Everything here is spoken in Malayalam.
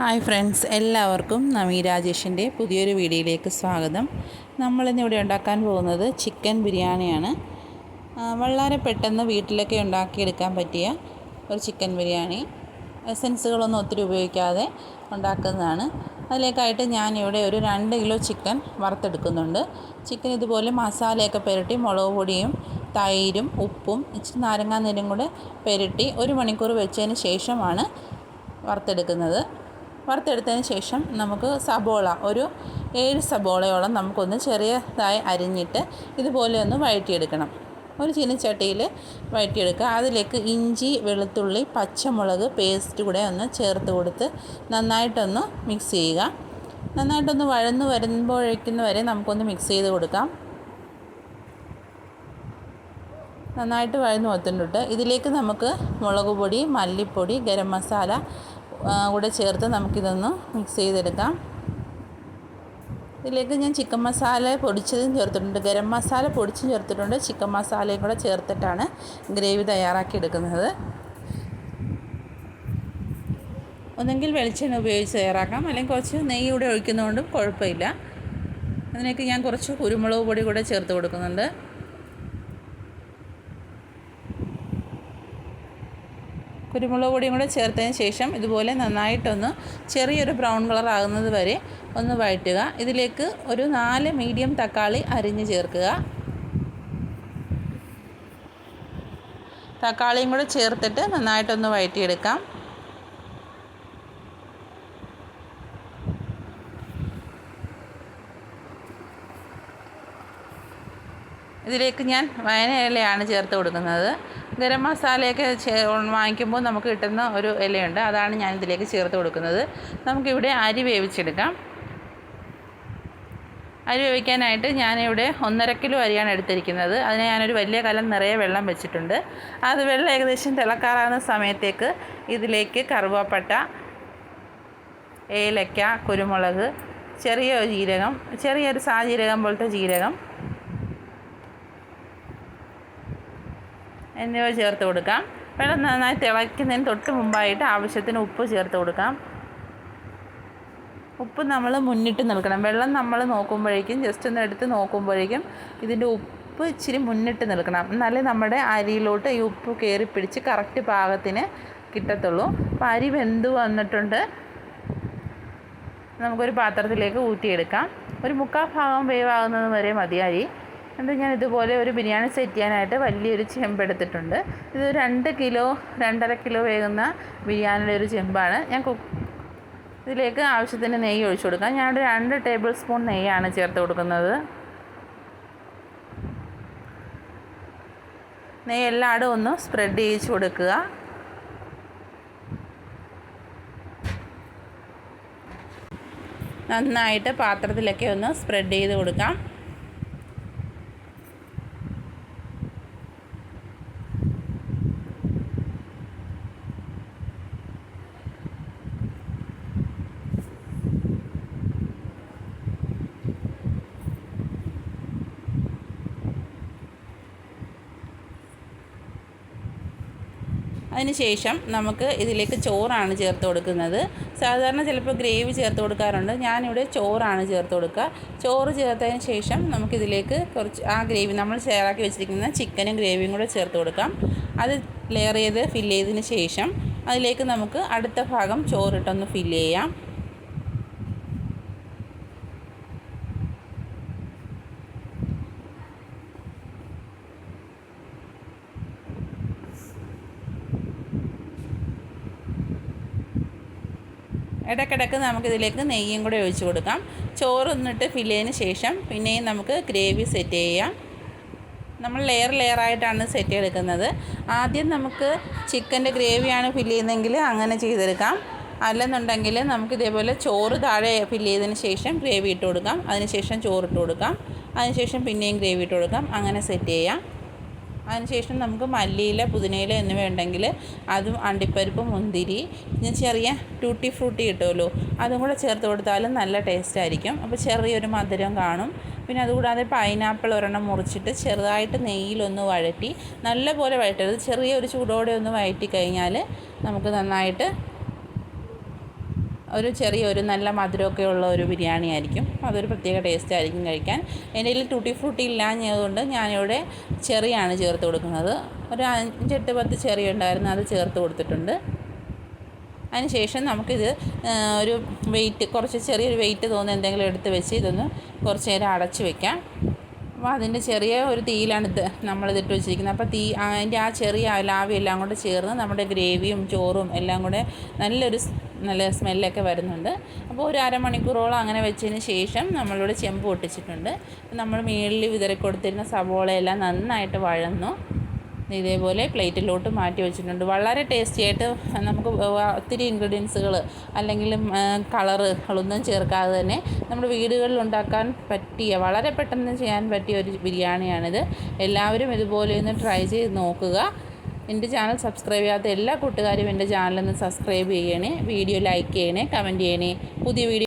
ഹായ് ഫ്രണ്ട്സ് എല്ലാവർക്കും നവീ രാജേഷിന്റെ പുതിയൊരു വീഡിയോയിലേക്ക് സ്വാഗതം. നമ്മളിന്നിവിടെ ഉണ്ടാക്കാൻ പോകുന്നത് ചിക്കൻ ബിരിയാണിയാണ്. വളരെ പെട്ടെന്ന് വീട്ടിലൊക്കെ ഉണ്ടാക്കിയെടുക്കാൻ പറ്റിയ ഒരു ചിക്കൻ ബിരിയാണി. എസൻസുകളൊന്നും ഒത്തിരി ഉപയോഗിക്കാതെ ഉണ്ടാക്കുന്നതാണ്. അതിലേക്കായിട്ട് ഞാനിവിടെ ഒരു രണ്ട് കിലോ ചിക്കൻ വറുത്തെടുക്കുന്നുണ്ട്. ചിക്കൻ ഇതുപോലെ മസാലയൊക്കെ പുരട്ടി മുളക് പൊടിയും തൈരും ഉപ്പും ഇച്ചിരി നാരങ്ങാനീരും കൂടെ പുരട്ടി ഒരു മണിക്കൂർ വെച്ചതിന് ശേഷമാണ് വറുത്തെടുക്കുന്നത്. വറുത്തെടുത്തതിന് ശേഷം നമുക്ക് സബോള ഒരു ഏഴ് സബോളയോളം നമുക്കൊന്ന് ചെറിയതായി അരിഞ്ഞിട്ട് ഇതുപോലെ ഒന്ന് വഴറ്റിയെടുക്കണം. ഒരു ചീനച്ചട്ടിയിൽ വഴറ്റിയെടുക്കുക. അതിലേക്ക് ഇഞ്ചി വെളുത്തുള്ളി പച്ചമുളക് പേസ്റ്റ് കൂടെ ഒന്ന് ചേർത്ത് കൊടുത്ത് നന്നായിട്ടൊന്ന് മിക്സ് ചെയ്യുക. നന്നായിട്ടൊന്ന് വഴന്ന് വരുമ്പോഴേക്കുന്ന വരെ നമുക്കൊന്ന് മിക്സ് ചെയ്ത് കൊടുക്കാം. നന്നായിട്ട് വഴന്ന് വന്നിട്ടുണ്ട്. ഇതിലേക്ക് നമുക്ക് മുളക് പൊടി മല്ലിപ്പൊടി ഗരം മസാല കൂടെ ചേർത്ത് നമുക്കിതൊന്ന് മിക്സ് ചെയ്തെടുക്കാം. ഇതിലേക്ക് ഞാൻ ചിക്കൻ മസാല പൊടിച്ചതും ചേർത്തിട്ടുണ്ട്. ഗരം മസാല പൊടിച്ചും ചേർത്തിട്ടുണ്ട്. ചിക്കൻ മസാലയും കൂടെ ചേർത്തിട്ടാണ് ഗ്രേവി തയ്യാറാക്കി എടുക്കുന്നത്. ഒന്നെങ്കിൽ വെളിച്ചെണ്ണ ഉപയോഗിച്ച് തയ്യാറാക്കാം. അല്ലെങ്കിൽ കുറച്ച് നെയ്യ് കൂടെ ഒഴിക്കുന്നതുകൊണ്ടും കുഴപ്പമില്ല. അതിനേക്ക് ഞാൻ കുറച്ച് കുരുമുളക് പൊടി കൂടെ ചേർത്ത് കൊടുക്കുന്നുണ്ട്. കുരുമുളക് പൊടിയും കൂടെ ചേർത്തതിന് ശേഷം ഇതുപോലെ നന്നായിട്ടൊന്ന് ചെറിയൊരു ബ്രൗൺ കളർ ആകുന്നത് വരെ ഒന്ന് വഴറ്റുക. ഇതിലേക്ക് ഒരു നാല് മീഡിയം തക്കാളി അരിഞ്ഞ് ചേർക്കുക. തക്കാളിയും കൂടെ ചേർത്തിട്ട് നന്നായിട്ടൊന്ന് വഴറ്റിയെടുക്കാം. ഇതിലേക്ക് ഞാൻ വയനയിലയാണ് ചേർത്ത് കൊടുക്കുന്നത്. ഗരം മസാലയൊക്കെ വാങ്ങിക്കുമ്പോൾ നമുക്ക് കിട്ടുന്ന ഒരു ഇലയുണ്ട്. അതാണ് ഞാൻ ഇതിലേക്ക് ചേർത്ത് കൊടുക്കുന്നത്. നമുക്കിവിടെ അരി വേവിച്ചെടുക്കാം. അരി വേവിക്കാനായിട്ട് ഞാനിവിടെ ഒന്നര കിലോ അരിയാണ് എടുത്തിരിക്കുന്നത്. അതിന് ഞാനൊരു വലിയ കലം നിറയെ വെള്ളം വെച്ചിട്ടുണ്ട്. അത് വെള്ളം ഏകദേശം തിളക്കാറാകുന്ന സമയത്തേക്ക് ഇതിലേക്ക് കറുവാപ്പട്ട ഏലക്ക കുരുമുളക് ചെറിയ ജീരകം ചെറിയൊരു സാജീരകം പോലത്തെ ജീരകം എന്നിവ ചേർത്ത് കൊടുക്കാം. വെള്ളം നന്നായി തിളയ്ക്കുന്നതിന് തൊട്ട് മുമ്പായിട്ട് ആവശ്യത്തിന് ഉപ്പ് ചേർത്ത് കൊടുക്കാം. ഉപ്പ് നമ്മൾ മുന്നിട്ട് നിൽക്കണം. വെള്ളം നമ്മൾ നോക്കുമ്പോഴേക്കും ജസ്റ്റ് ഒന്ന് എടുത്ത് നോക്കുമ്പോഴേക്കും ഇതിന്റെ ഉപ്പ് ഇച്ചിരി മുന്നിട്ട് നിൽക്കണം. എന്നാലേ നമ്മുടെ അരിയിലോട്ട് ഈ ഉപ്പ് കയറി പിടിച്ച് കറക്റ്റ് പാകത്തിന് കിട്ടത്തുള്ളൂ. അപ്പോൾ അരി വെന്ത് വന്നിട്ടുണ്ട്. നമുക്കൊരു പാത്രത്തിലേക്ക് ഊറ്റിയെടുക്കാം. ഒരു മുക്കാൽ ഭാഗം വേവാകുന്നത് വരെ മതി അരി. എന്നിട്ട് ഞാൻ ഇതുപോലെ ഒരു ബിരിയാണി സെറ്റ് ചെയ്യാനായിട്ട് വലിയൊരു ചെമ്പ് എടുത്തിട്ടുണ്ട്. ഇത് രണ്ട് കിലോ രണ്ടര കിലോ വേകുന്ന ബിരിയാണിയുടെ ഒരു ചെമ്പാണ്. ഞാൻ കുക്ക് ഇതിലേക്ക് ആവശ്യത്തിന് നെയ്യ് ഒഴിച്ചു കൊടുക്കാം. ഞാനൊരു രണ്ട് ടേബിൾ സ്പൂൺ നെയ്യാണ് ചേർത്ത് കൊടുക്കുന്നത്. നെയ്യ് എല്ലായിടും ഒന്ന് സ്പ്രെഡ് ചെയ്യിച്ച് കൊടുക്കുക. നന്നായിട്ട് പാത്രത്തിലൊക്കെ ഒന്ന് സ്പ്രെഡ് ചെയ്ത് കൊടുക്കാം. അതിനുശേഷം നമുക്ക് ഇതിലേക്ക് ചോറാണ് ചേർത്ത് കൊടുക്കുന്നത്. സാധാരണ ചിലപ്പോൾ ഗ്രേവി ചേർത്ത് കൊടുക്കാറുണ്ട്. ഞാനിവിടെ ചോറാണ് ചേർത്ത് കൊടുക്കുക. ചോറ് ചേർത്തതിന് ശേഷം നമുക്കിതിലേക്ക് കുറച്ച് ആ ഗ്രേവി നമ്മൾ ചേറാക്കി വെച്ചിരിക്കുന്ന ചിക്കനും ഗ്രേവിയും കൂടെ ചേർത്ത് കൊടുക്കാം. അത് ലെയർ ചെയ്ത് ഫില്ല് ചെയ്തതിന് ശേഷം അതിലേക്ക് നമുക്ക് അടുത്ത ഭാഗം ചോറിട്ടൊന്ന് ഫില്ല് ചെയ്യാം. ഇടയ്ക്കിടയ്ക്ക് നമുക്കിതിലേക്ക് നെയ്യും കൂടെ ഒഴിച്ചു കൊടുക്കാം. ചോറ് ഒന്നിട്ട് ഫില്ല് ശേഷം പിന്നെയും നമുക്ക് ഗ്രേവി സെറ്റ് ചെയ്യാം. നമ്മൾ ലെയർ ലെയറായിട്ടാണ് സെറ്റ് എടുക്കുന്നത് ആദ്യം നമുക്ക് ചിക്കന്റെ ഗ്രേവിയാണ് ഫില്ല് ചെയ്യുന്നതെങ്കിൽ അങ്ങനെ ചെയ്തെടുക്കാം. അല്ലെന്നുണ്ടെങ്കിൽ നമുക്ക് ഇതേപോലെ ചോറ് താഴെ ഫില്ല് ചെയ്തതിന് ശേഷം ഗ്രേവി ഇട്ട് കൊടുക്കാം. അതിനുശേഷം ചോറ് ഇട്ട് കൊടുക്കാം. അതിനുശേഷം പിന്നെയും ഗ്രേവി ഇട്ട് കൊടുക്കാം. അങ്ങനെ സെറ്റ് ചെയ്യാം. അതിനുശേഷം നമുക്ക് മല്ലിയില പുതിനയില എന്നിവ ഉണ്ടെങ്കിൽ അതും അണ്ടിപ്പരിപ്പ് മുന്തിരി പിന്നെ ചെറിയ ടൂട്ടി ഫ്രൂട്ടി കിട്ടുമല്ലോ അതും കൂടെ ചേർത്ത് കൊടുത്താലും നല്ല ടേസ്റ്റ് ആയിരിക്കും. അപ്പോൾ ചെറിയൊരു മധുരം കാണും. പിന്നെ അതുകൂടാതെ പൈനാപ്പിൾ ഒരെണ്ണം മുറിച്ചിട്ട് ചെറുതായിട്ട് നെയ്യിലൊന്ന് വഴറ്റി നല്ലപോലെ വഴറ്റരുത്. ചെറിയൊരു ചൂടോടെ ഒന്ന് വഴറ്റി കഴിഞ്ഞാൽ നമുക്ക് നന്നായിട്ട് ഒരു ചെറിയ ഒരു നല്ല മധുരമൊക്കെ ഉള്ള ഒരു ബിരിയാണി ആയിരിക്കും. അതൊരു പ്രത്യേക ടേസ്റ്റ് ആയിരിക്കും കഴിക്കാൻ. എന്റെ കയ്യിൽ ടൂട്ടി ഫ്രൂട്ടി ഇല്ലാഞ്ഞതുകൊണ്ട് ഞാനിവിടെ ചെറിയാണ് ചേർത്ത് കൊടുക്കുന്നത്. ഒരു അഞ്ചെട്ട് പത്ത് ചെറിയ ഉണ്ടായിരുന്നു അത് ചേർത്ത് കൊടുത്തിട്ടുണ്ട്. അതിനുശേഷം നമുക്കിത് ഒരു വെയിറ്റ് കുറച്ച് ചെറിയൊരു വെയിറ്റ് തോന്നുന്ന എന്തെങ്കിലും എടുത്ത് വെച്ച് ഇതൊന്ന് കുറച്ച് നേരം അടച്ച് വെക്കാം. അപ്പോൾ അതിന്റെ ചെറിയ ഒരു തീയിലാണ് ഇത് നമ്മളിതിട്ട് വെച്ചിരിക്കുന്നത്. അപ്പോൾ തീ അതിന്റെ ആ ചെറിയ ലാവി എല്ലാം കൂടെ ചേർന്ന് നമ്മുടെ ഗ്രേവിയും ചോറും എല്ലാം കൂടെ നല്ലൊരു നല്ല സ്മെല്ലൊക്കെ വരുന്നുണ്ട്. അപ്പോൾ ഒരു അരമണിക്കൂറോളം അങ്ങനെ വെച്ചതിന് ശേഷം നമ്മളിവിടെ ചെമ്പ് പൊട്ടിച്ചിട്ടുണ്ട്. നമ്മൾ മുകളിൽ വിതറി കൊടുത്തിരുന്ന സവോളയെല്ലാം നന്നായിട്ട് വഴന്നു. ഇതേപോലെ പ്ലേറ്റിലോട്ട് മാറ്റി വെച്ചിട്ടുണ്ട്. വളരെ ടേസ്റ്റി ആയിട്ട് നമുക്ക് ഒത്തിരി ഇൻഗ്രീഡിയൻസുകൾ അല്ലെങ്കിൽ കളറുകളൊന്നും ചേർക്കാതെ തന്നെ നമ്മുടെ വീടുകളിൽ ഉണ്ടാക്കാൻ പറ്റിയ വളരെ പെട്ടെന്ന് ചെയ്യാൻ പറ്റിയ ഒരു ബിരിയാണിയാണിത്. എല്ലാവരും ഇതുപോലെ ഒന്ന് ട്രൈ ചെയ്ത് നോക്കുക. എന്റെ ചാനൽ സബ്സ്ക്രൈബ് ചെയ്യാത്ത എല്ലാ കൂട്ടുകാരും എന്റെ ചാനലൊന്ന് സബ്സ്ക്രൈബ് ചെയ്യണേ വീഡിയോ ലൈക്ക് ചെയ്യണേ കമന്റ് ചെയ്യണേ. പുതിയ വീഡിയോ